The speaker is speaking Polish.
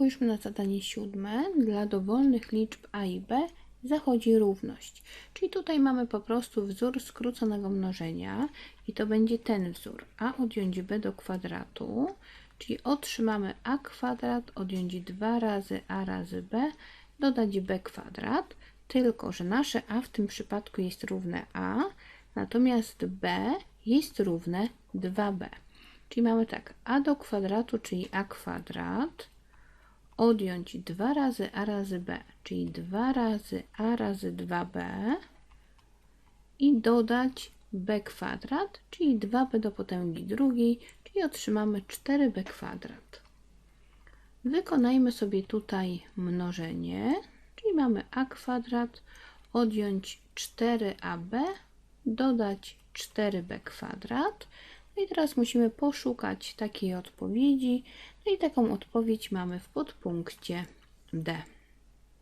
Spójrzmy na zadanie siódme. Dla dowolnych liczb a i b zachodzi równość. Czyli tutaj mamy po prostu wzór skróconego mnożenia i to będzie ten wzór. a odjąć b do kwadratu, czyli otrzymamy a kwadrat odjąć 2 razy a razy b, dodać b kwadrat, tylko że nasze a w tym przypadku jest równe a, natomiast b jest równe 2b. Czyli mamy tak, a do kwadratu, czyli a kwadrat, odjąć 2 razy a razy b, czyli 2 razy a razy 2b i dodać b kwadrat, czyli 2b do potęgi drugiej, czyli otrzymamy 4b kwadrat. Wykonajmy sobie tutaj mnożenie, czyli mamy a kwadrat, odjąć 4ab, dodać 4b kwadrat. I teraz musimy poszukać takiej odpowiedzi. No i taką odpowiedź mamy w podpunkcie D.